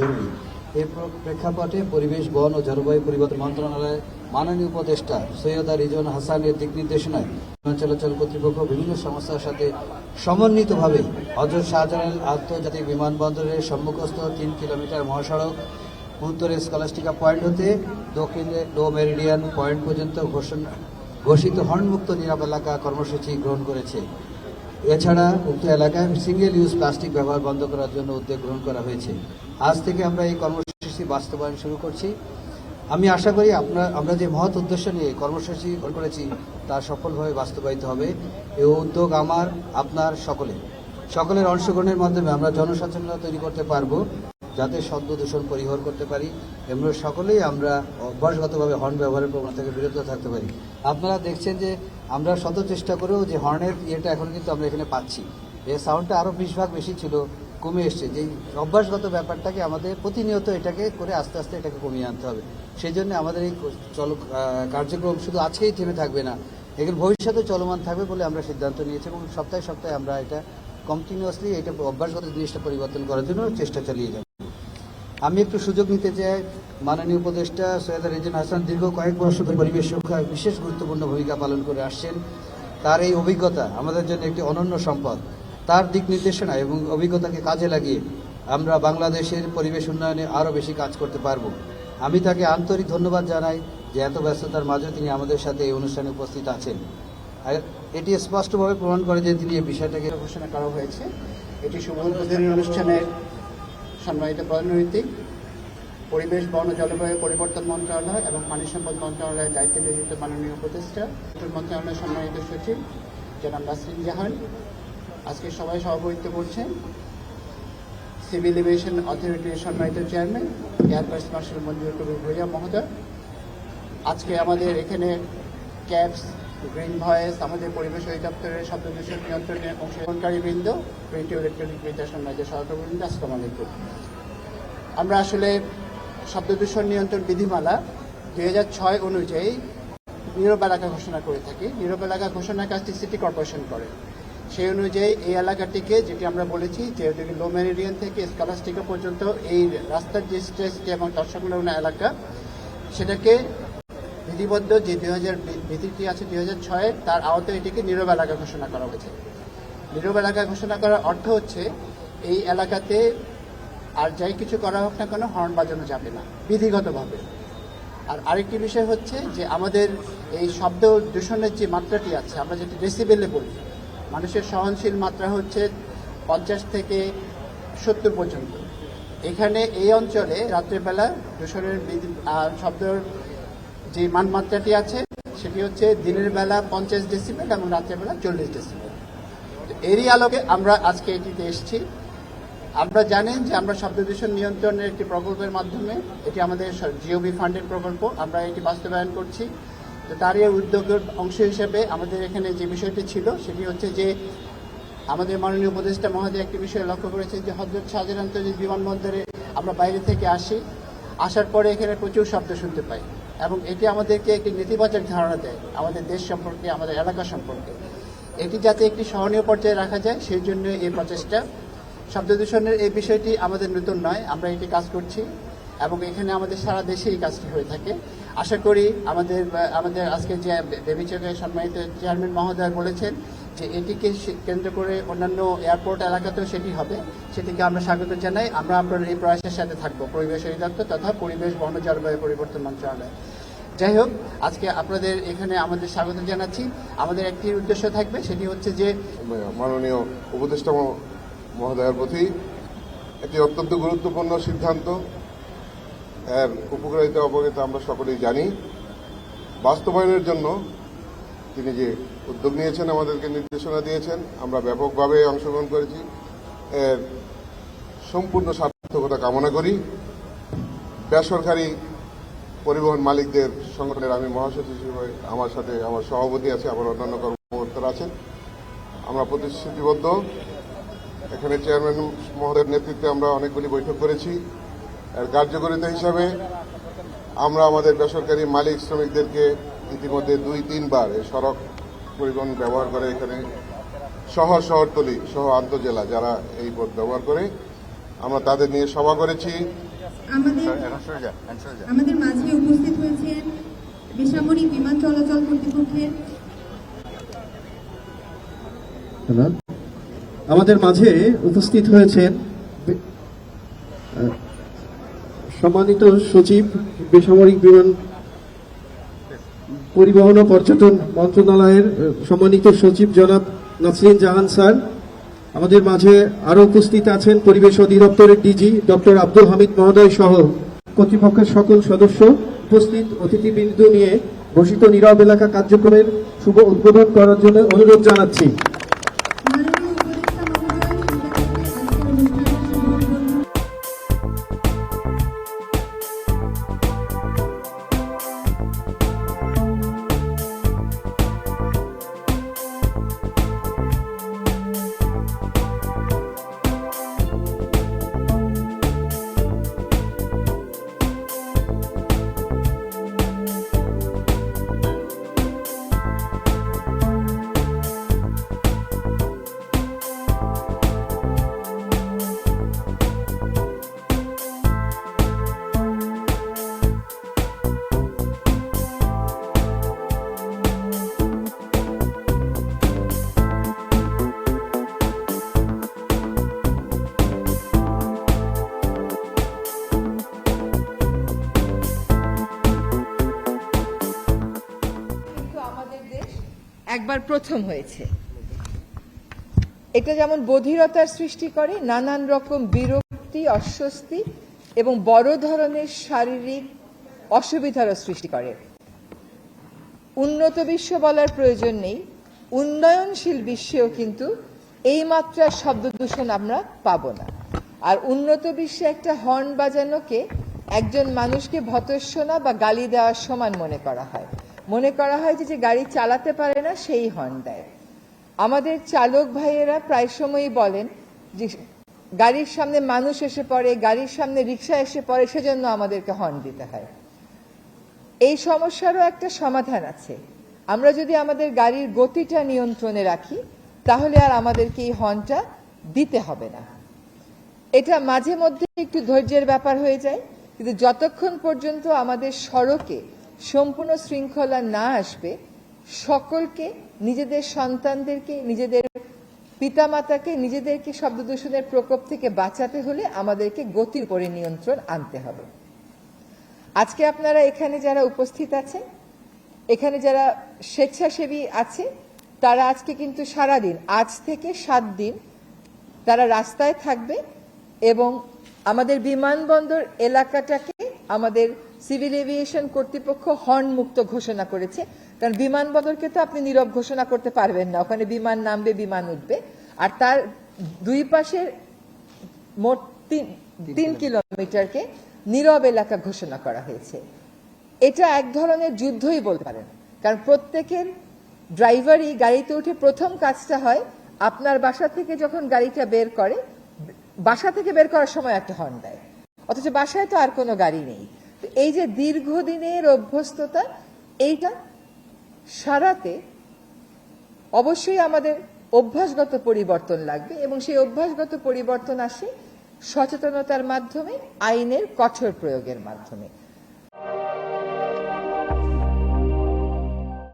জরুরি। এই প্রেক্ষাপটে পরিবেশ, বন ও জলবায়ু পরিবর্তন মন্ত্রণালয়ের মাননীয় উপদেষ্টা সৈয়দা রিজন হাসানের দিক নির্দেশনায় চলাচল কর্তৃপক্ষ বিভিন্ন সংস্থার সাথে সমন্বিতভাবে হজরত শাহজালাল আন্তর্জাতিক বিমানবন্দরের সম্মুখস্থ তিন কিলোমিটার মহাসড়ক উত্তরে স্কলাস্টিকা পয়েন্ট হতে দক্ষিণে লো মেরিডিয়ান পয়েন্ট পর্যন্ত ঘোষণা ঘোষিত হর্নমুক্ত নিরাপদ এলাকা কর্মসূচি গ্রহণ করেছে। এছাড়া উক্ত এলাকায় সিঙ্গেল ইউজ প্লাস্টিক ব্যবহার বন্ধ করার জন্য উদ্যোগ গ্রহণ করা হয়েছে। আজ থেকে আমরা এই কর্মসূচি বাস্তবায়ন শুরু করছি। আমি আশা করি আপনার, আমরা যে মহৎ উদ্দেশ্য নিয়ে কর্মসূচি করেছি, তা সফলভাবে বাস্তবায়িত হবে। এই উদ্যোগ আমার, আপনার সকলে সকলের অংশগ্রহণের মাধ্যমে আমরা জনসচেতনতা তৈরি করতে পারব, যাতে শব্দ দূষণ পরিহার করতে পারি। এবং সকলেই আমরা অভ্যাসগতভাবে হর্ন ব্যবহারের প্রবণতা থেকে বিরত থাকতে পারি। আপনারা দেখছেন যে আমরা শত চেষ্টা করেও যে হর্নের ইয়েটা এখন কিন্তু আমরা এখানে পাচ্ছি। এই সাউন্ডটা আরও বিশ ভাগ বেশি ছিল। কমে এসছে। যে অভ্যাসগত ব্যাপারটাকে আমাদের প্রতিনিয়ত এটাকে করে আস্তে আস্তে এটাকে কমিয়ে আনতে হবে। সেই জন্য আমাদের এই চল কার্যক্রম শুধু আজকেই থেমে থাকবে না, এগুলো ভবিষ্যতে চলমান থাকবে বলে আমরা সিদ্ধান্ত নিয়েছি এবং সপ্তাহে সপ্তাহে আমরা এটা কন্টিনিউয়াসলি এটা অভ্যাসগত জিনিসটা পরিবর্তন করার জন্য চেষ্টা চালিয়ে যাব। আমি একটু সুযোগ নিতে চাই, মাননীয় উপদেষ্টা সৈয়দ রেজিন হাসান দীর্ঘ কয়েক বছর ধরে পরিবেশ রক্ষায় বিশেষ গুরুত্বপূর্ণ ভূমিকা পালন করে আসছেন। তার এই অভিজ্ঞতা আমাদের জন্য একটি অনন্য সম্পদ। তার দিক নির্দেশনা এবং অভিজ্ঞতাকে কাজে লাগিয়ে আমরা বাংলাদেশের পরিবেশ উন্নয়নে আরও বেশি কাজ করতে পারব। আমি তাকে আন্তরিক ধন্যবাদ জানাই যে এত ব্যস্ততার মাঝে তিনি আমাদের সাথে এই অনুষ্ঠানে উপস্থিত আছেন। এটি স্পষ্টভাবে প্রমাণ করে যে তিনি এই বিষয়টাকে ঘোষণা করা হয়েছে। এটি শুভ অনুষ্ঠানের সম্মানিত প্রধানমন্ত্রী, পরিবেশ, বন, জলবায়ু পরিবর্তন মন্ত্রণালয় এবং পানি সম্পদ মন্ত্রণালয়ের দায়িত্বে নিযুক্ত মাননীয় উপদেষ্টা মন্ত্রণালয়ের সম্মানিত সচিব, জনাব নাসরিন জাহান। আজকে সবাই সভাপতিত্ব করছেন সিভিল এভিয়েশন অথরিটির সম্মানিত chairman, air vice marshal Manjur Kabir Bhuiyan মহোদয়। আজকে আমাদের এখানে ক্যাবস, গ্রিন ভয়েস, আমাদের পরিবেশ অধিদপ্তরের শব্দ দূষণ নিয়ন্ত্রণের অংশগ্রহণকারী বৃন্দ প্রিন্ট ইলেকট্রনিক মিডিয়া সম্মানিত সহকর্মীবৃন্দ আসসালামু আলাইকুম আমরা আসলে শব্দ দূষণ নিয়ন্ত্রণ বিধিমালা দুই হাজার ছয় অনুযায়ী নীরব এলাকা ঘোষণা করে থাকি। নীরব এলাকা ঘোষণার কাজটি সিটি কর্পোরেশন করে। সেই অনুযায়ী এই এলাকাটিকে, যেটি আমরা বলেছি যে লো মেরিডিয়ান থেকে স্কলাস্টিকা পর্যন্ত এই রাস্তার যে স্ট্রেসটি এবং তার এলাকা, সেটাকে বিধিবদ্ধ যে দুই হাজার বিধিটি আছে দুই হাজার ছয়ের তার আওতায় এটিকে নীরব এলাকা ঘোষণা করা হয়েছে। নীরব এলাকা ঘোষণা করার অর্থ হচ্ছে, এই এলাকাতে আর যাই কিছু করা হোক না কেন হর্ন বাজানো যাবে না, বিধিগতভাবে। আর আরেকটি বিষয় হচ্ছে যে আমাদের এই শব্দ দূষণের যে মাত্রাটি আছে, আমরা যেটি ডেসিবেলে বলি মানুষের সহনশীল মাত্রা হচ্ছে পঞ্চাশ থেকে সত্তর পর্যন্ত। এখানে এই অঞ্চলে রাত্রেবেলা দূষণের শব্দর যে মানমাত্রাটি আছে, সেটি হচ্ছে দিনের বেলা পঞ্চাশ ডেসিবেল এবং রাত্রেবেলা চল্লিশ তো এরই আলোকে আমরা আজকে এটিতে এসেছি। আমরা জানেন যে আমরা শব্দ দূষণ নিয়ন্ত্রণের একটি প্রকল্পের মাধ্যমে এটি আমাদের জিওবি ফান্ডের প্রকল্প, আমরা এটি বাস্তবায়ন করছি। তো তারই উদ্যোগের অংশ হিসেবে আমাদের এখানে যে বিষয়টি ছিল, সেটি হচ্ছে যে আমাদের মাননীয় উপদেষ্টা মহোদয় একটি বিষয় লক্ষ্য করেছেন যে হজরত শাহজাহান আন্তর্জাতিক বিমানবন্দরে আমরা বাইরে থেকে আসি, আসার পরে এখানে প্রচুর শব্দ শুনতে পাই এবং এটি আমাদেরকে একটি নেতিবাচক ধারণা দেয়, আমাদের দেশ সম্পর্কে, আমাদের এলাকা সম্পর্কে। এটি যাতে একটি সহনীয় পর্যায়ে রাখা যায়, সেই জন্য এই প্রচেষ্টা। শব্দ দূষণের এই বিষয়টি আমাদের নতুন নয়, আমরা এটি কাজ করছি। এবং এখানে আমাদের সারা দেশে এই কাজটি হয়ে থাকে। আশা করি আমাদের আমাদের আজকে যে বেবিচকের সম্মানিত চেয়ারম্যান মহোদয় বলেছেন যে এটিকে কেন্দ্র করে অন্যান্য এয়ারপোর্ট এলাকাতেও সেটি হবে। সেটিকে আমরা স্বাগত জানাই। আমরা আপনার এই প্রয়াসের সাথে থাকব। পরিবেশ অধিদপ্তর তথা পরিবেশ বন জলবায়ু পরিবর্তন মন্ত্রণালয়। যাই হোক, আজকে আপনাদের এখানে আমাদের স্বাগত জানাচ্ছি। আমাদের একটি উদ্দেশ্য থাকবে, সেটি হচ্ছে যে মাননীয় উপদেষ্টা মহোদয়ের প্রতি একটি অত্যন্ত গুরুত্বপূর্ণ সিদ্ধান্ত। উপকারিতা অবগত আমরা সকলেই জানি। বাস্তবায়নের জন্য তিনি যে উদ্যোগ নিয়েছেন, আমাদেরকে নির্দেশনা দিয়েছেন, আমরা ব্যাপকভাবে অংশগ্রহণ করেছি। এর সম্পূর্ণ সার্থকতা কামনা করি। বেসরকারি পরিবহন মালিকদের সংগঠনের আমি মহাসচিব হিসেবে আমার সাথে আমার সভাপতি আছে আমার অন্যান্য কর্মকর্তারা আছেন। আমরা প্রতিশ্রুতিবদ্ধ। এখানে চেয়ারম্যান মহোদয়ের নেতৃত্বে আমরা অনেকগুলি বৈঠক করেছি। এর কার্যকারিতা হিসাবে আমরা আমাদের বেসরকারি মালিক শ্রমিকদেরকে ইতিমধ্যে দুই তিনবার এই সড়ক পরিবহন ব্যবহার করে এখানে শহর শহরতলি সহ আন্তজেলা যারা এই পথ ব্যবহার করে আমরা তাদের নিয়ে সভা করেছি। আমাদের আমাদের মাঝে উপস্থিত হয়েছেন বেসামরিক বিমান চলাচল কর্তৃপক্ষের আমাদের মাঝে উপস্থিত হয়েছেন সম্মানিত সচিব, বেসামরিক বিমান পরিবহন ও পর্যটন মন্ত্রণালয়ের সম্মানিত সচিব জনাব নাসরিন জাহান স্যার। আমাদের মাঝে আরও উপস্থিত আছেন পরিবেশ অধিদপ্তরের ডিজি ডক্টর আব্দুল হামিদ মহোদয় সহ কর্তৃপক্ষের সকল সদস্য। উপস্থিত অতিথিবৃন্দ নিয়ে ঘোষিত নীরব এলাকা কার্যক্রমের শুভ উদ্বোধন করার জন্য অনুরোধ জানাচ্ছি। একবার প্রথম হয়েছে। এটা যেমন বধিরতার সৃষ্টি করে, নানান রকম বিরক্তি, অস্বস্তি এবং বড় ধরনের শারীরিক অসুবিধারও সৃষ্টি করে। উন্নত বিশ্ব বলার প্রয়োজন নেই। উন্নয়নশীল বিশ্বেও কিন্তু এই মাত্রার শব্দ দূষণ আমরা পাবো না। আর উন্নত বিশ্বে একটা হর্ন বাজানোকে একজন মানুষকে ভতস্বনা বা গালি দেওয়ার সমান মনে করা হয়। মনে করা হয় যে যে গাড়ি চালাতে পারে না, সেই হর্ন দেয় আমাদের চালক ভাইয়েরা প্রায় সময়ই বলেন যে, গাড়ির সামনে মানুষ এসে পড়ে, গাড়ির সামনে রিক্সা এসে পড়ে, সেজন্য আমাদেরকে হর্ন দিতে হয়। এই সমস্যারও একটা সমাধান আছে। আমরা যদি আমাদের গাড়ির গতিটা নিয়ন্ত্রণে রাখি, তাহলে আর আমাদেরকে এই হর্নটা দিতে হবে না। এটা মাঝে মধ্যে একটু ধৈর্যের ব্যাপার হয়ে যায়, কিন্তু যতক্ষণ পর্যন্ত আমাদের সড়কে সম্পূর্ণ শৃঙ্খলা না আসবে, সকলকে, নিজেদের সন্তানদেরকে, নিজেদের পিতামাতাকে, নিজেদেরকে শব্দ দূষণের প্রকোপ থেকে বাঁচাতে হলে আমাদেরকে গতির উপরে নিয়ন্ত্রণ আনতে হবে। আজকে আপনারা এখানে যারা উপস্থিত আছেন, এখানে যারা স্বেচ্ছাসেবী আছে, তারা আজকে কিন্তু সারাদিন, আজ থেকে সাত দিন তারা রাস্তায় থাকবে এবং আমাদের বিমানবন্দর এলাকাটাকে আমাদের সিভিল এভিয়েশন কর্তৃপক্ষ হর্ন মুক্ত ঘোষণা করেছে। কারণ বিমানবন্দরকে তো আপনি নীরব ঘোষণা করতে পারবেন না। ওখানে বিমান নামবে বিমান উঠবে। আর তার দুই পাশের মোট তিন তিন কিলোমিটারকে নীরব এলাকা ঘোষণা করা হয়েছে। এটা এক ধরনের যুদ্ধই বলতে পারেন। কারণ প্রত্যেকের ড্রাইভারই গাড়িতে উঠে প্রথম কাজটা হয় আপনার বাসা থেকে যখন গাড়িটা বের করে বাসা থেকে বের করার সময় একটা হর্ন দেয়। অথচ বাসায় তো আর কোনো গাড়ি নেই। এই যে দীর্ঘদিনের অভ্যস্ততা, এইটা সারাতে অবশ্যই আমাদের অভ্যাসগত পরিবর্তন লাগবে এবং সেই অভ্যাসগত পরিবর্তন আসে সচেতনতার মাধ্যমে, আইনের কঠোর প্রয়োগের মাধ্যমে।